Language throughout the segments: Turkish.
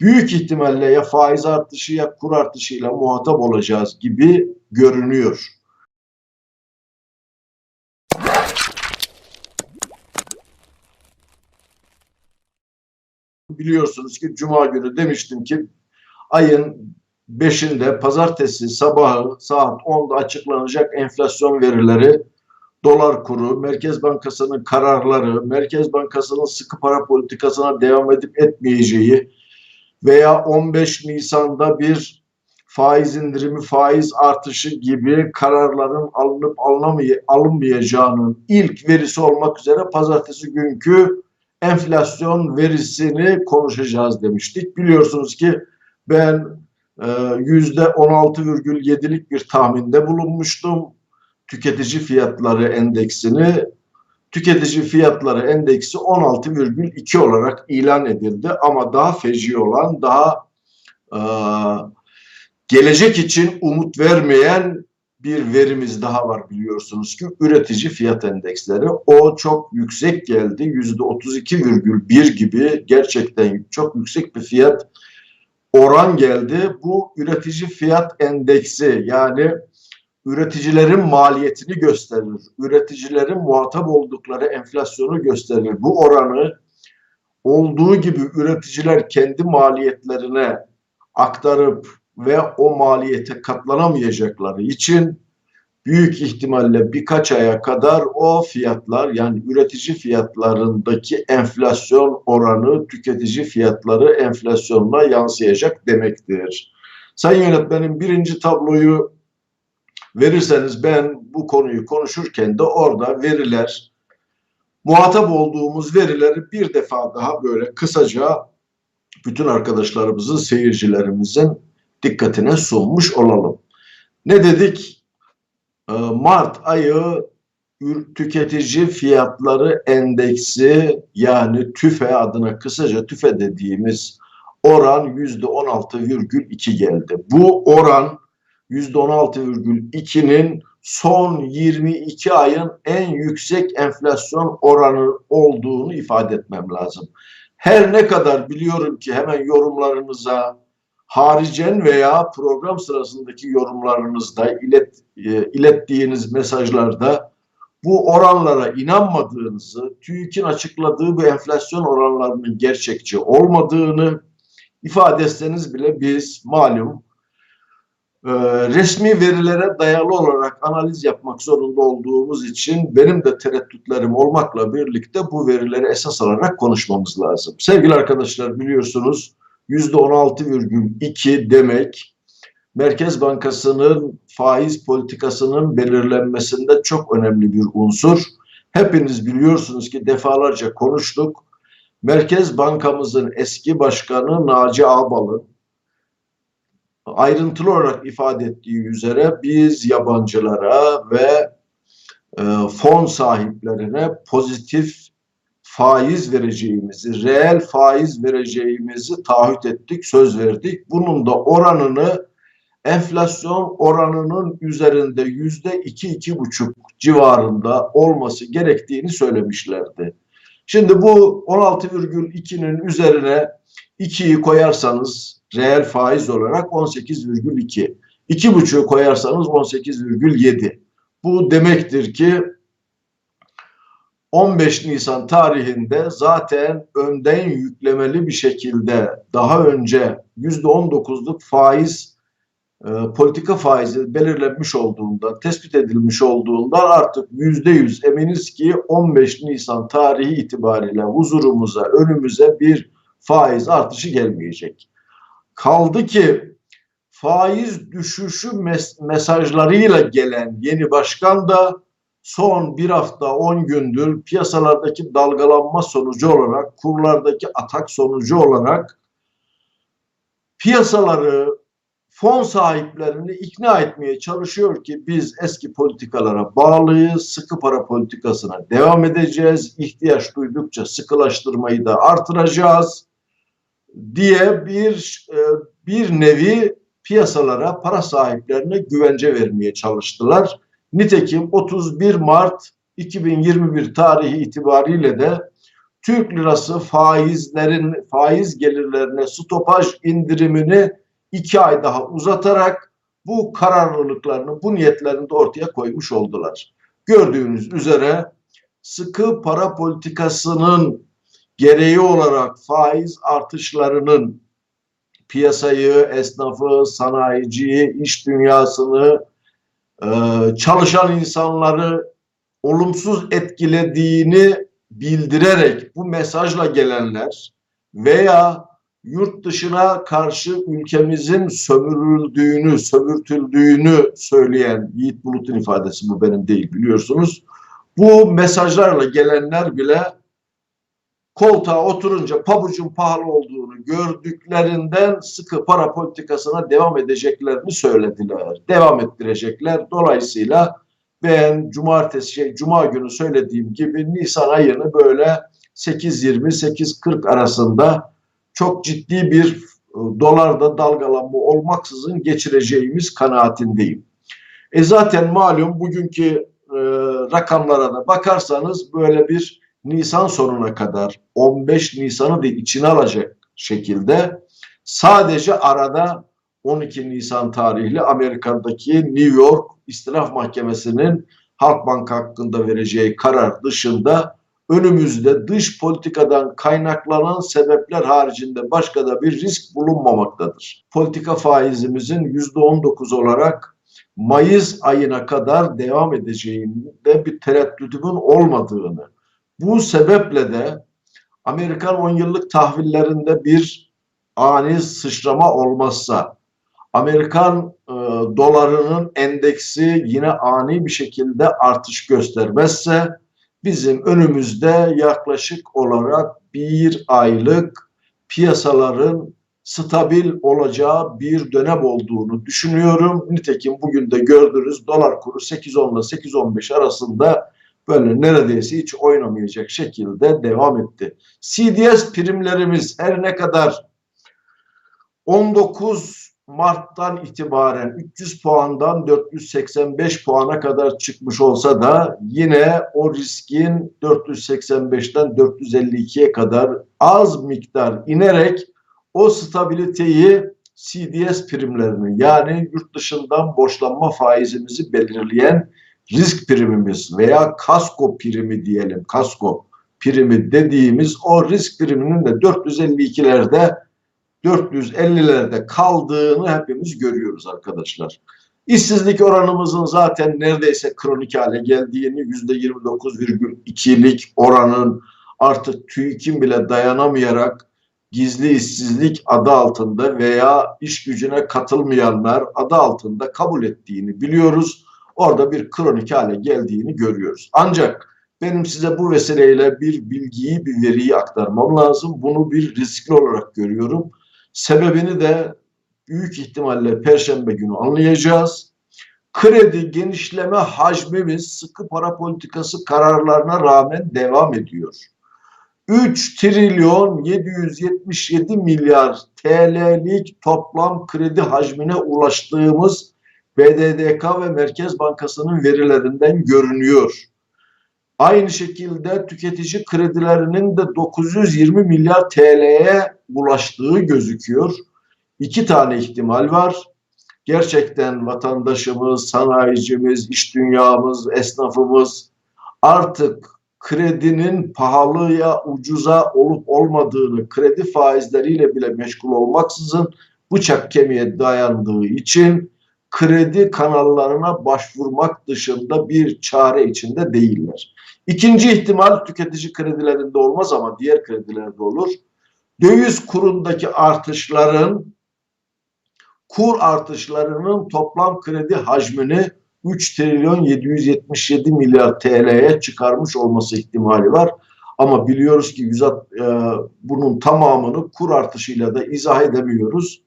büyük ihtimalle ya faiz artışı ya kur artışıyla muhatap olacağız gibi görünüyor. Biliyorsunuz ki Cuma günü demiştim ki ayın 5'inde pazartesi sabahı saat 10'da açıklanacak enflasyon verileri, dolar kuru, Merkez Bankası'nın kararları, Merkez Bankası'nın sıkı para politikasına devam edip etmeyeceği veya 15 Nisan'da bir faiz indirimi, faiz artışı gibi kararların alınıp alınmayacağının ilk verisi olmak üzere pazartesi günkü enflasyon verisini konuşacağız demiştik. Biliyorsunuz ki ben e, yüzde 16,7'lik bir tahminde bulunmuştum. Tüketici fiyatları endeksini tüketici fiyatları endeksi 16,2 olarak ilan edildi ama daha feci olan daha e, gelecek için umut vermeyen bir verimiz daha var biliyorsunuz ki üretici fiyat endeksleri. O çok yüksek geldi. Yüzde 32,1 gibi gerçekten çok yüksek bir fiyat oran geldi. Bu üretici fiyat endeksi yani üreticilerin maliyetini gösterir. Üreticilerin muhatap oldukları enflasyonu gösterir. Bu oranı olduğu gibi üreticiler kendi maliyetlerine aktarıp ve o maliyete katlanamayacakları için büyük ihtimalle birkaç aya kadar o fiyatlar yani üretici fiyatlarındaki enflasyon oranı tüketici fiyatları enflasyonuna yansıyacak demektir. Sayın yönetmenim birinci tabloyu verirseniz ben bu konuyu konuşurken de orada veriler muhatap olduğumuz verileri bir defa daha böyle kısaca bütün arkadaşlarımızın, seyircilerimizin dikkatine sunmuş olalım. Ne dedik? Ee, Mart ayı tüketici fiyatları endeksi yani TÜFE adına kısaca TÜFE dediğimiz oran yüzde 16,2 geldi. Bu oran %16,2'nin son 22 ayın en yüksek enflasyon oranı olduğunu ifade etmem lazım. Her ne kadar biliyorum ki hemen yorumlarınıza haricen veya program sırasındaki yorumlarınızda ilet, e, ilettiğiniz mesajlarda bu oranlara inanmadığınızı, TÜİK'in açıkladığı bu enflasyon oranlarının gerçekçi olmadığını ifade etseniz bile biz malum e, resmi verilere dayalı olarak analiz yapmak zorunda olduğumuz için benim de tereddütlerim olmakla birlikte bu verileri esas alarak konuşmamız lazım. Sevgili arkadaşlar biliyorsunuz %16,2 demek Merkez Bankası'nın faiz politikasının belirlenmesinde çok önemli bir unsur. Hepiniz biliyorsunuz ki defalarca konuştuk. Merkez Bankamızın eski başkanı Naci Ağbal'ın ayrıntılı olarak ifade ettiği üzere biz yabancılara ve e, fon sahiplerine pozitif faiz vereceğimizi, reel faiz vereceğimizi taahhüt ettik, söz verdik. Bunun da oranını enflasyon oranının üzerinde yüzde iki, iki buçuk civarında olması gerektiğini söylemişlerdi. Şimdi bu 16,2'nin üzerine 2'yi koyarsanız reel faiz olarak 18,2. 2,5'u koyarsanız 18,7. Bu demektir ki 15 Nisan tarihinde zaten önden yüklemeli bir şekilde daha önce %19'luk faiz e, politika faizi belirlenmiş olduğunda, tespit edilmiş olduğunda artık %100 eminiz ki 15 Nisan tarihi itibariyle huzurumuza, önümüze bir faiz artışı gelmeyecek. Kaldı ki faiz düşüşü mes mesajlarıyla gelen yeni başkan da son bir hafta on gündür piyasalardaki dalgalanma sonucu olarak, kurlardaki atak sonucu olarak piyasaları, fon sahiplerini ikna etmeye çalışıyor ki biz eski politikalara bağlıyız, sıkı para politikasına devam edeceğiz, ihtiyaç duydukça sıkılaştırmayı da artıracağız diye bir e, bir nevi piyasalara, para sahiplerine güvence vermeye çalıştılar. Nitekim 31 Mart 2021 tarihi itibariyle de Türk lirası faizlerin faiz gelirlerine stopaj indirimini iki ay daha uzatarak bu kararlılıklarını, bu niyetlerini de ortaya koymuş oldular. Gördüğünüz üzere sıkı para politikasının gereği olarak faiz artışlarının piyasayı, esnafı, sanayiciyi, iş dünyasını, e, çalışan insanları olumsuz etkilediğini bildirerek bu mesajla gelenler veya yurt dışına karşı ülkemizin sömürüldüğünü, sömürtüldüğünü söyleyen Yiğit Bulut'un ifadesi bu benim değil biliyorsunuz. Bu mesajlarla gelenler bile koltuğa oturunca pabucun pahalı olduğunu gördüklerinden sıkı para politikasına devam edeceklerini söylediler. Devam ettirecekler. Dolayısıyla ben cumartesi şey cuma günü söylediğim gibi Nisan ayını böyle 8.20-8.40 arasında çok ciddi bir e, dolarda dalgalanma olmaksızın geçireceğimiz kanaatindeyim. E zaten malum bugünkü e, rakamlara da bakarsanız böyle bir Nisan sonuna kadar 15 Nisan'ı da içine alacak şekilde sadece arada 12 Nisan tarihli Amerika'daki New York İstinaf Mahkemesi'nin Halkbank hakkında vereceği karar dışında önümüzde dış politikadan kaynaklanan sebepler haricinde başka da bir risk bulunmamaktadır. Politika faizimizin %19 olarak Mayıs ayına kadar devam edeceğinde bir tereddütümün olmadığını, bu sebeple de Amerikan 10 yıllık tahvillerinde bir ani sıçrama olmazsa, Amerikan e, dolarının endeksi yine ani bir şekilde artış göstermezse, bizim önümüzde yaklaşık olarak bir aylık piyasaların stabil olacağı bir dönem olduğunu düşünüyorum. Nitekim bugün de gördünüz dolar kuru 8.10 ile 8.15 arasında böyle neredeyse hiç oynamayacak şekilde devam etti. CDS primlerimiz her ne kadar 19 Mart'tan itibaren 300 puandan 485 puana kadar çıkmış olsa da yine o riskin 485'ten 452'ye kadar az miktar inerek o stabiliteyi CDS primlerini yani yurt dışından borçlanma faizimizi belirleyen risk primimiz veya kasko primi diyelim kasko primi dediğimiz o risk priminin de 452'lerde 450'lerde kaldığını hepimiz görüyoruz arkadaşlar. İşsizlik oranımızın zaten neredeyse kronik hale geldiğini %29,2'lik oranın artık TÜİK'in bile dayanamayarak gizli işsizlik adı altında veya iş gücüne katılmayanlar adı altında kabul ettiğini biliyoruz orada bir kronik hale geldiğini görüyoruz. Ancak benim size bu vesileyle bir bilgiyi, bir veriyi aktarmam lazım. Bunu bir riskli olarak görüyorum. Sebebini de büyük ihtimalle Perşembe günü anlayacağız. Kredi genişleme hacmimiz sıkı para politikası kararlarına rağmen devam ediyor. 3 trilyon 777 milyar TL'lik toplam kredi hacmine ulaştığımız BDDK ve Merkez Bankası'nın verilerinden görünüyor. Aynı şekilde tüketici kredilerinin de 920 milyar TL'ye ulaştığı gözüküyor. İki tane ihtimal var. Gerçekten vatandaşımız, sanayicimiz, iş dünyamız, esnafımız artık kredinin pahalıya, ucuza olup olmadığını kredi faizleriyle bile meşgul olmaksızın bıçak kemiğe dayandığı için kredi kanallarına başvurmak dışında bir çare içinde değiller. İkinci ihtimal tüketici kredilerinde olmaz ama diğer kredilerde olur. Döviz kurundaki artışların kur artışlarının toplam kredi hacmini 3 trilyon 777 milyar TL'ye çıkarmış olması ihtimali var. Ama biliyoruz ki güzel, e, bunun tamamını kur artışıyla da izah edemiyoruz.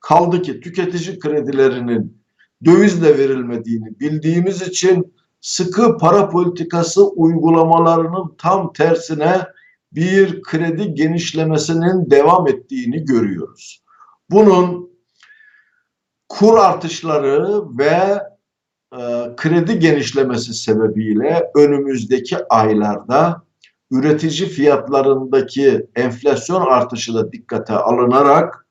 Kaldı ki tüketici kredilerinin dövizle verilmediğini bildiğimiz için sıkı para politikası uygulamalarının tam tersine bir kredi genişlemesinin devam ettiğini görüyoruz. Bunun kur artışları ve e, kredi genişlemesi sebebiyle önümüzdeki aylarda üretici fiyatlarındaki enflasyon artışı da dikkate alınarak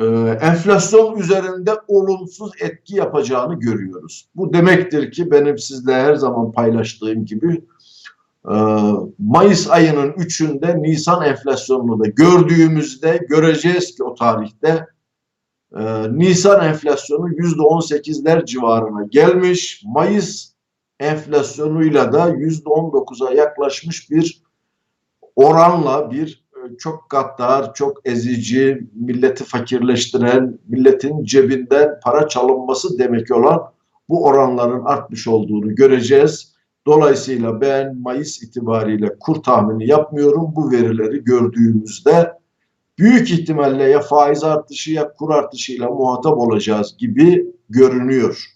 e, enflasyon üzerinde olumsuz etki yapacağını görüyoruz. Bu demektir ki benim sizle her zaman paylaştığım gibi e, Mayıs ayının 3'ünde Nisan enflasyonunu da gördüğümüzde göreceğiz ki o tarihte e, Nisan enflasyonu %18'ler civarına gelmiş. Mayıs enflasyonuyla da %19'a yaklaşmış bir oranla bir çok gaddar, çok ezici, milleti fakirleştiren, milletin cebinden para çalınması demek olan bu oranların artmış olduğunu göreceğiz. Dolayısıyla ben Mayıs itibariyle kur tahmini yapmıyorum. Bu verileri gördüğümüzde büyük ihtimalle ya faiz artışı ya kur artışıyla muhatap olacağız gibi görünüyor.